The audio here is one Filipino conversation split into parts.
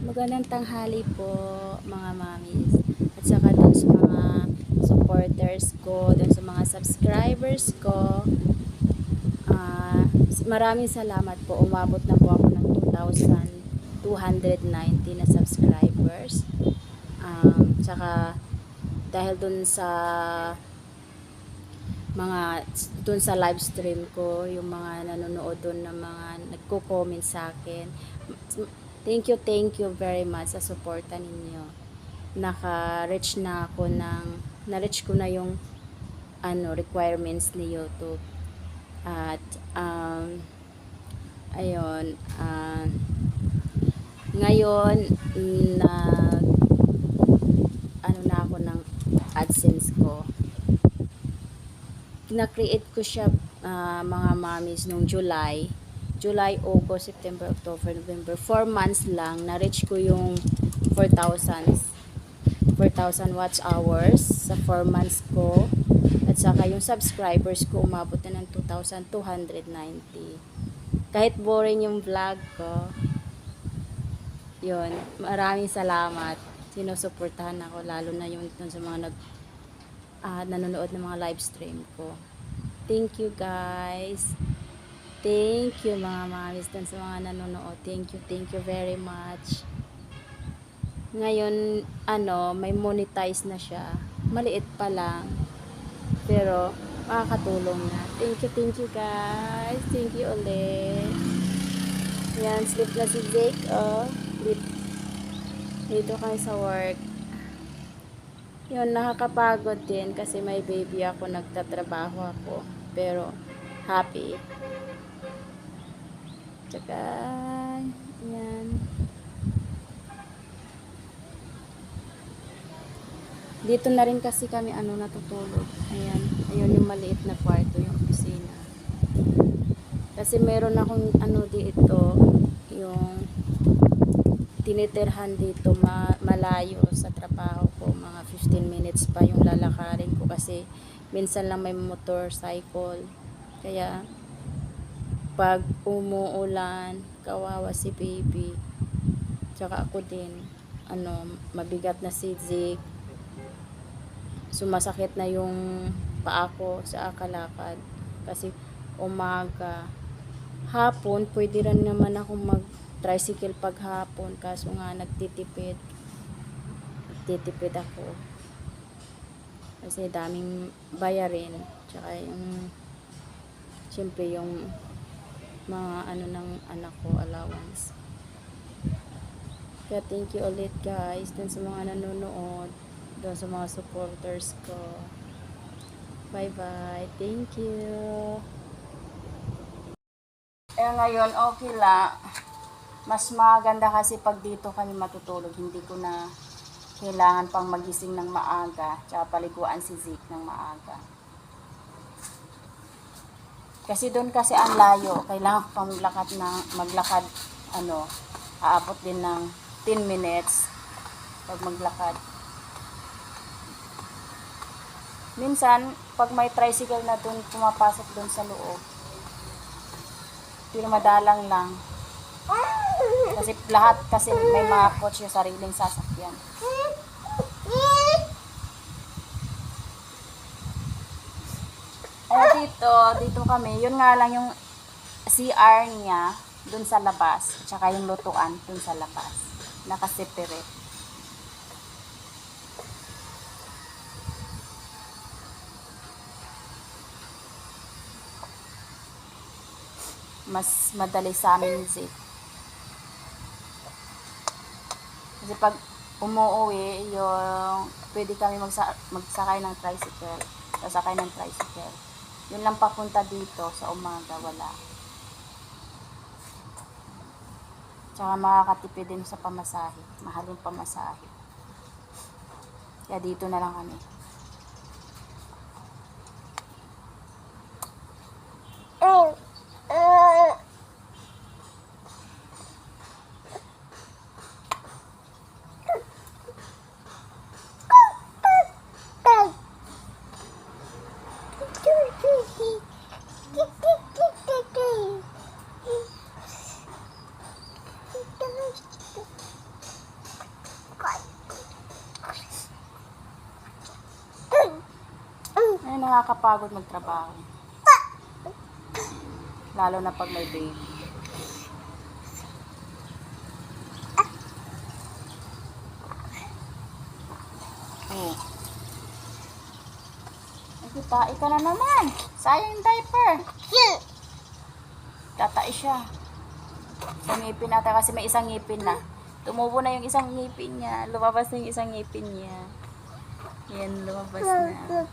Magandang tanghali po mga mamis. At saka dun sa mga supporters ko, dun sa mga subscribers ko. Ah, maraming salamat po. Umabot na po ako ng 2,290 na subscribers. Um, tsaka dahil dun sa mga dun sa live stream ko, yung mga nanonood dun na mga nagko-comment sa akin. Thank you, thank you very much sa suporta ninyo. Naka-reach na ako ng, na-reach ko na yung ano, requirements ni YouTube. At, um, ayun, ah, ngayon, na, ano na ako ng AdSense ko. Na-create ko siya, ah, mga mamis, nung July. July, August, September, October, November. 4 months lang, na-reach ko yung 4,000 4,000 watch hours sa 4 months ko. At saka yung subscribers ko umabot na ng 2,290. Kahit boring yung vlog ko, yun, maraming salamat. Sinusuportahan ako, lalo na yung dun sa mga nag, ah, nanonood ng mga live stream ko. Thank you guys. Thank you mga mamis dun sa mga nanonood. Thank you, thank you very much. Ngayon, ano, may monetize na siya. Maliit pa lang. Pero, makakatulong na. Thank you, thank you guys. Thank you ulit. Yan, sleep na si Jake, oh. Dito, dito kami sa work. Yun, nakakapagod din kasi may baby ako, nagtatrabaho ako. Pero, happy. Tsaka, yan. Dito na rin kasi kami ano natutulog. Ayan. Ayun yung maliit na kwarto, yung opisina. Kasi meron akong ano dito, yung tinitirhan dito ma- malayo sa trabaho ko. Mga 15 minutes pa yung lalakarin ko kasi minsan lang may motorcycle. Kaya pag umuulan, kawawa si baby. Tsaka ako din, ano, mabigat na si Zeke. Sumasakit na yung paa ko sa akalakad. Kasi umaga. Hapon, pwede rin naman ako mag tricycle pag hapon. Kaso nga, nagtitipid. Nagtitipid ako. Kasi daming bayarin. Tsaka yung, siyempre yung mga ano ng anak ko allowance. Kaya thank you ulit guys dun sa mga nanonood, dun sa mga supporters ko. Bye bye. Thank you. Eh ngayon okay la. Mas maganda kasi pag dito kami matutulog, hindi ko na kailangan pang magising ng maaga, tsaka paliguan si Zeke ng maaga. Kasi doon kasi ang layo, kailangan pang maglakad ng maglakad ano, aabot din ng 10 minutes pag maglakad. Minsan, pag may tricycle na doon pumapasok doon sa loob, pero madalang lang. Kasi lahat kasi may mga yung sariling sasakyan. Eh dito, dito kami, yun nga lang yung CR niya dun sa labas, tsaka yung lutuan dun sa labas. Nakaseparate. Mas madali sa amin zip. Kasi pag umuwi, yung pwede kami magsa magsakay ng tricycle. Sasakay ng tricycle. Yun lang papunta dito sa umaga, wala. Tsaka makakatipid din sa pamasahe. Mahal yung pamasahe. Kaya dito na lang kami. Ay, nakakapagod magtrabaho. Lalo na pag may baby. Oh. Sige pa, ikaw na naman. Sayang diaper. Tatai siya. Sa ngipin natin kasi may isang ngipin na. Tumubo na yung isang ngipin niya. Lumabas na yung isang ngipin niya. Yan, lumabas na.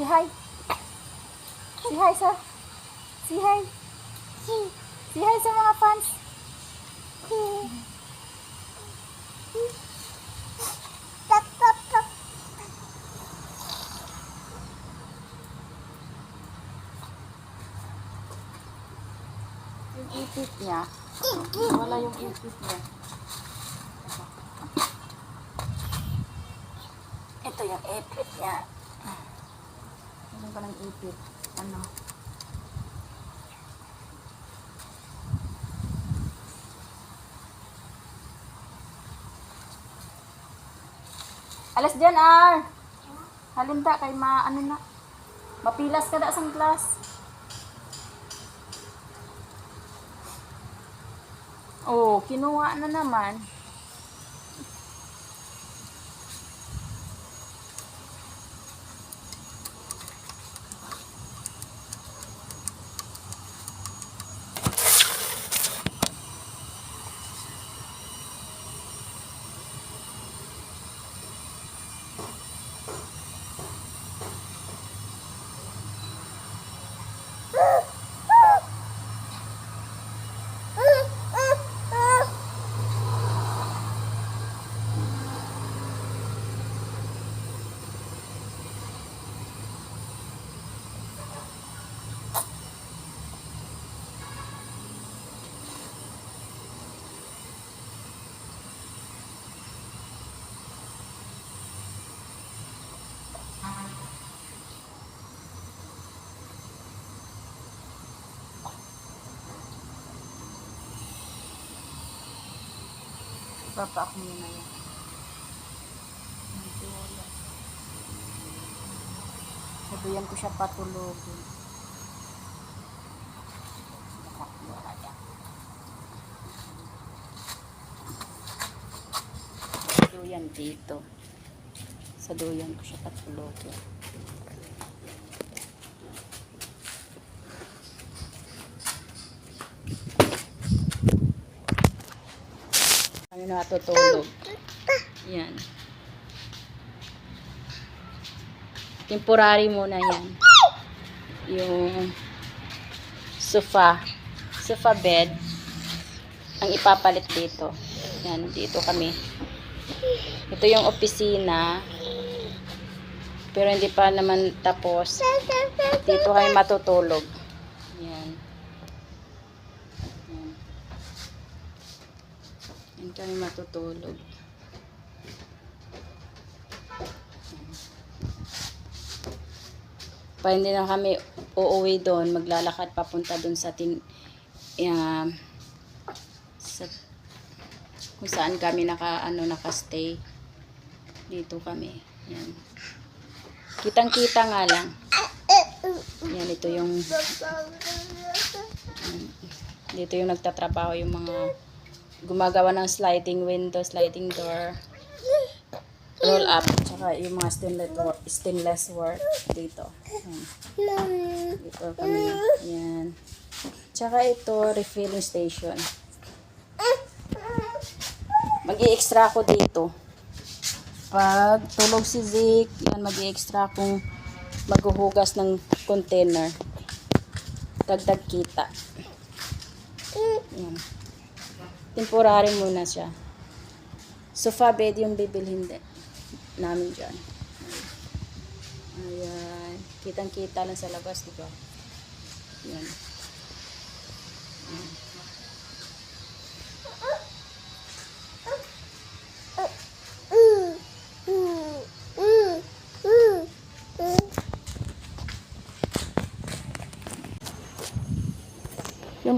Say hi. Say hi sa. Say hi. Say hi sa mga fans. Yung ipit niya. Wala yung ipit niya. Ito yung ipit niya. Ano ba ng ipit? Ano? Alas dyan, Ar! Halinda kay ma, ano na. Mapilas ka da sang class. Oh, kinuha na naman. Baba ako muna yan. Sabihan ko siya patulogin. Duyan dito. Sa duyan ko siya patulogin. Natutulog. Yan. Temporary muna yan. Yung sofa. Sofa bed. Ang ipapalit dito. Yan, dito kami. Ito yung opisina. Pero hindi pa naman tapos. Dito kami matutulog. Yan kami matutulog. Pa hindi na kami uuwi doon, maglalakad papunta doon sa tin um, sa kung saan kami naka ano naka-stay. Dito kami. Yan. Kitang-kita nga lang. Yan ito yung dito yung nagtatrabaho yung mga gumagawa ng sliding window, sliding door, roll up, tsaka yung mga stainless work, stainless work dito. Yan. Dito kami. Yan. Tsaka ito, refilling station. mag extra ako dito. Pag tulog si Zik, yan mag extra akong maghuhugas ng container. Dagdag kita. Yan. Temporary muna siya. Sofa bed yung bibilhin din namin dyan. Ayan. Kitang-kita lang sa labas, di ba? Yan. Yung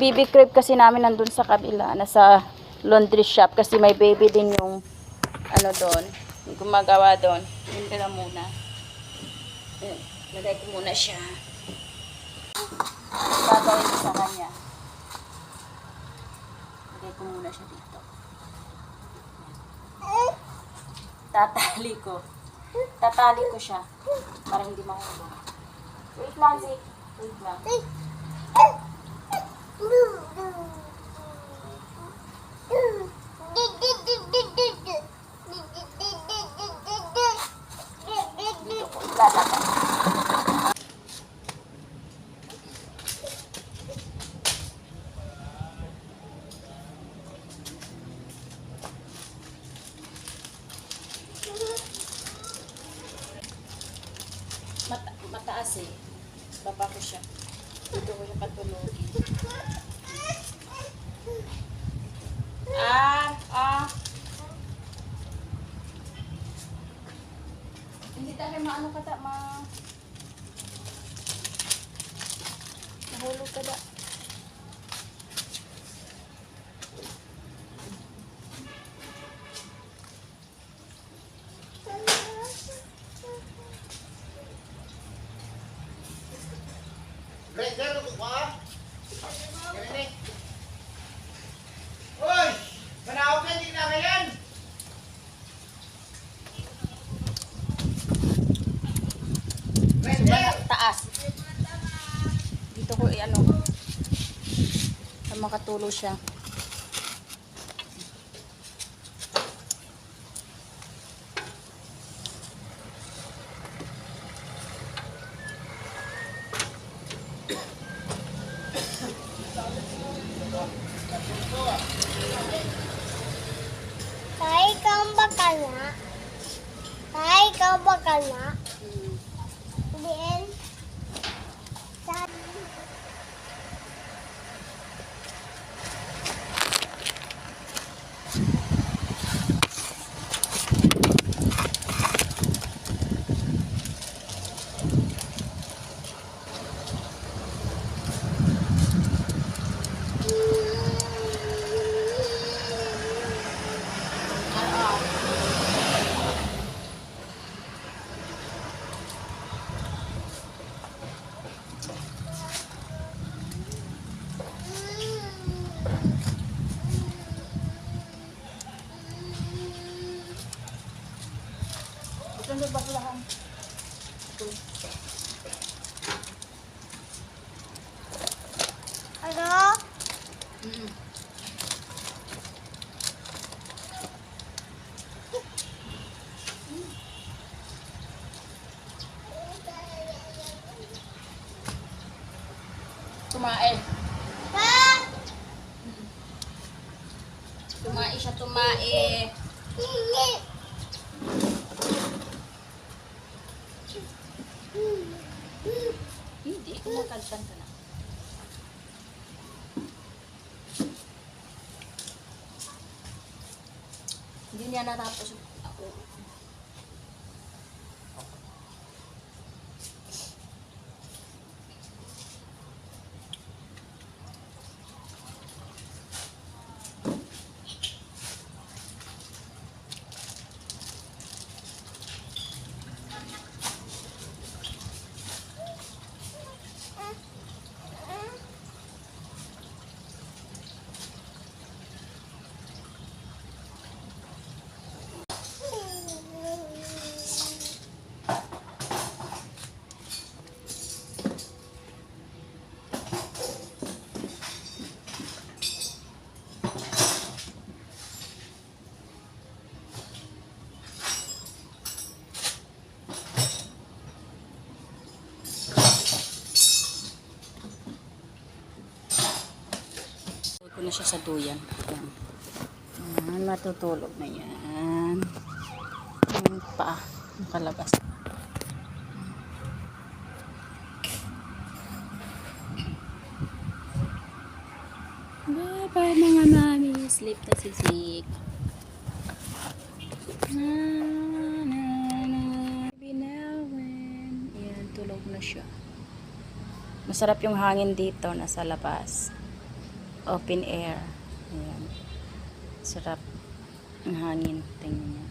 baby crib kasi namin nandun sa kabila, nasa laundry shop kasi may baby din yung ano doon, gumagawa doon. Yun ka muna. Yun, lagay ko muna siya. Gagawin ko sa kanya. Lagay ko muna siya dito. Tatali ko. Tatali ko siya para hindi mahulog. Wait lang, Zik. Wait lang. Dito ko ilalagay. Mata mataas eh. Baba ko siya. Dito ko siya patulogin. Ah, ah. Hindi tayo maano ka ta, ma... Nahulog ka da. Grader, ba? Eh. Uy! Manawag ka, hindi na! Grader! Taas. Dito ko i-ano. Para makatulo siya. Tay, ikaw ba ka na? Tay, ikaw ba ka na? Then, sa... Ito na baklahan. Ano? Tumae. Ha? Tumae siya, tumae. Hindi. Hindi, kumakaltan ka na. Hindi niya natapos ko na siya sa duyan. Ayan. Matutulog na yan. Yung paa, nakalabas. Bye-bye mga mami. Sleep na si Zeke. Na, na, na. Tulog na siya. Masarap yung hangin dito, nasa labas. Open air. Ayan. Sarap ang hangin. Tingnan niya.